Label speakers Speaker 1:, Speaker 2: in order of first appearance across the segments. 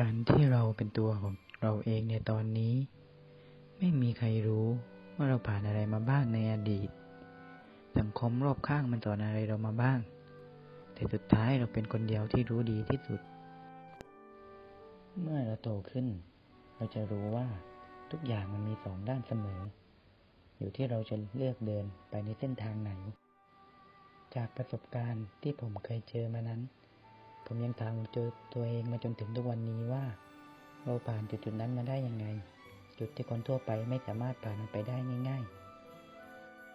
Speaker 1: การที่เราเป็นตัวของเราเองในตอนนี้ ไม่มีใครรู้ว่าเราผ่านอะไรมาบ้างในอดีต สังคมรอบข้างมันสอนอะไรเรามาบ้าง แต่สุดท้ายเราเป็นคนเดียวที่รู้ดีที่สุด เมื่อเราโตขึ้น เราจะรู้ว่าทุกอย่างมันมีสองด้านเสมอ อยู่ที่เราจะเลือกเดินไปในเส้นทางไหน จากประสบการณ์ที่ผมเคยเจอมานั้น ผมยังถามเจอตัวเองมาจนถึงทุกวันนี้ว่า เราผ่านจุดจุดนั้นมาได้ยังไง จุดที่คนทั่วไปไม่สามารถผ่านมันไปได้ง่าย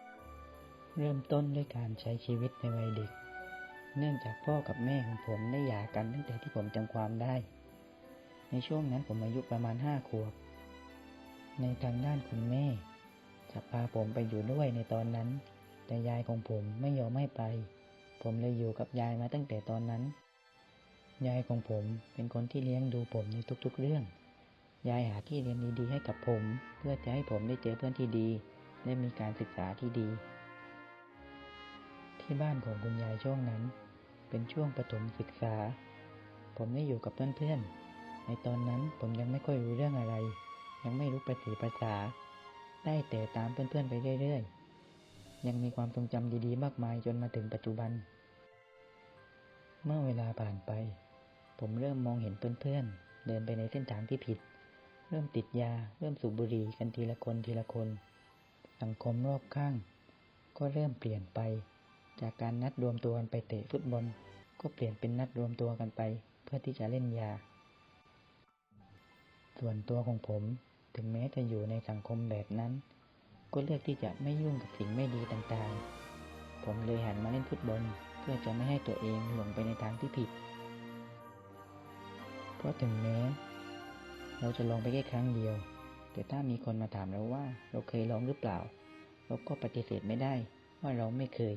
Speaker 1: ๆ เริ่มต้นด้วยการใช้ชีวิตในวัยเด็ก เนื่องจากพ่อกับแม่ของผมได้หย่ากันตั้งแต่ที่ผมจำความได้ ในช่วงนั้นผมอายุประมาณห้าขวบ ในทางด้านคุณแม่จะพาผมไปอยู่ด้วยในตอนนั้น แต่ยายของผมไม่ยอมให้ไป ผมเลยอยู่กับยายมาตั้งแต่ตอนนั้น ยายของผมเป็นคนที่เลี้ยงดูผมในทุกๆเรื่อง ยายหาที่เรียนดีๆให้กับผม เพื่อจะให้ผมได้เจอเพื่อนที่ดี และมีการศึกษาที่ดี ที่บ้านของคุณยายช่วงนั้น เป็นช่วงประถมศึกษา ผมได้อยู่กับเพื่อนๆ ในตอนนั้นผมยังไม่ค่อยรู้เรื่องอะไร ยังไม่รู้ภาษีภาษา ได้แต่ตามเพื่อนๆไปเรื่อยๆ ยังมีความทรงจำดีๆ มากมายจนมาถึงปัจจุบันเมื่อเวลาผ่านไป ผมเริ่มมองเห็นเพื่อนๆ เดินไปในเส้นทางที่ผิด เริ่มติดยา เริ่มสูบบุหรี่กันทีละคนทีละคน สังคมรอบข้าง ก็เริ่มเปลี่ยนไป จากการนัดรวมตัวกันไปเตะฟุตบอล ก็เปลี่ยนเป็นนัดรวมตัวกันไป เพื่อที่จะเล่นยา ส่วนตัวของผมถึงแม้จะอยู่ในสังคมแบบนั้น ก็เลือกที่จะไม่ยุ่งกับสิ่งไม่ดีต่างๆ ผมเลยหันมาเล่นฟุตบอลเพื่อจะไม่ให้ตัวเองหลงไปในทางที่ผิด เพราะถึงแม้เราจะลองไปแค่ครั้งเดียว แต่ถ้ามีคนมาถามเราว่า เราเคยลองหรือเปล่า เราก็ปฏิเสธไม่ได้ว่าเราไม่เคย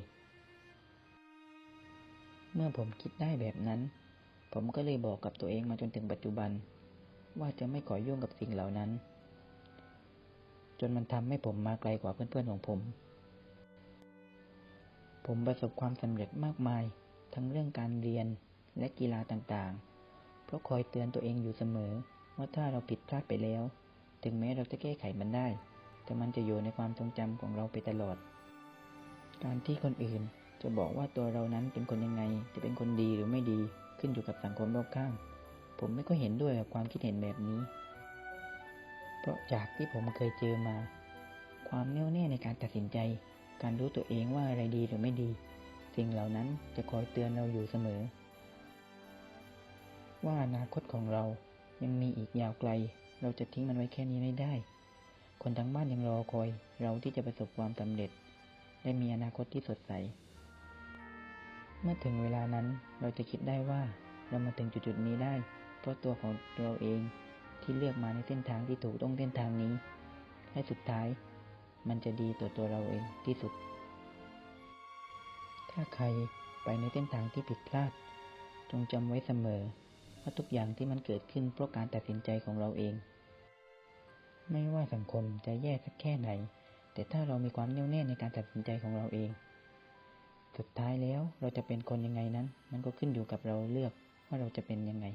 Speaker 1: เมื่อผมคิดได้แบบนั้น ผมก็เลยบอกกับตัวเองมาจนถึงปัจจุบัน ว่าจะไม่ขอยุ่งกับสิ่งเหล่านั้น จนมันทำให้ผมมาไกลกว่าเพื่อนๆของผม ผมประสบความสำเร็จมากมาย ทั้งเรื่องการเรียนและกีฬาต่างๆ เพราะคอยเตือนตัวเองอยู่เสมอ ว่าถ้าเราผิดพลาดไปแล้ว ถึงแม้เราจะแก้ไขมันได้ แต่มันจะอยู่ในความทรงจำของเราไปตลอด การที่คนอื่นจะบอกว่าตัวเรานั้นเป็นคนยังไง จะเป็นคนดีหรือไม่ดีขึ้นอยู่กับสังคมรอบข้าง ผมไม่ก็เห็นด้วยกับความคิดเห็นแบบนี้ เพราะจากที่ผมเคยเจอมา ความแน่วแน่ในการตัดสินใจ การรู้ตัวเองว่าอะไรดีหรือไม่ดี สิ่งเหล่านั้นจะคอยเตือนเราอยู่เสมอ ว่าอนาคตของเรายังมีอีกยาวไกล เราจะทิ้งมันไว้แค่นี้ไม่ได้ คนทั้งบ้านยังรอคอย เราที่จะประสบความสำเร็จ และมีอนาคตที่สดใส เมื่อถึงเวลานั้นเราจะคิดได้ว่าเรามาถึงจุดๆนี้ได้ เพราะตัวของเราเองที่เลือกมาในเส้นทางที่ถูกต้องเส้นทางนี้ และสุดท้ายมันจะดีต่อตัวเราเองที่สุด ถ้าใครไปในเส้นทางที่ผิดพลาด จงจำไว้เสมอ ว่าทุกอย่างที่มันเกิดขึ้นเพราะการตัดสินใจของเราเอง ไม่ว่าสังคมจะแย่สักแค่ไหน แต่ถ้าเรามีความแน่วแน่ในการตัดสินใจของเราเอง สุดท้ายแล้วเราจะเป็นคนยังไงนั้น มันก็ขึ้นอยู่กับเราเลือกว่าเราจะเป็นยังไง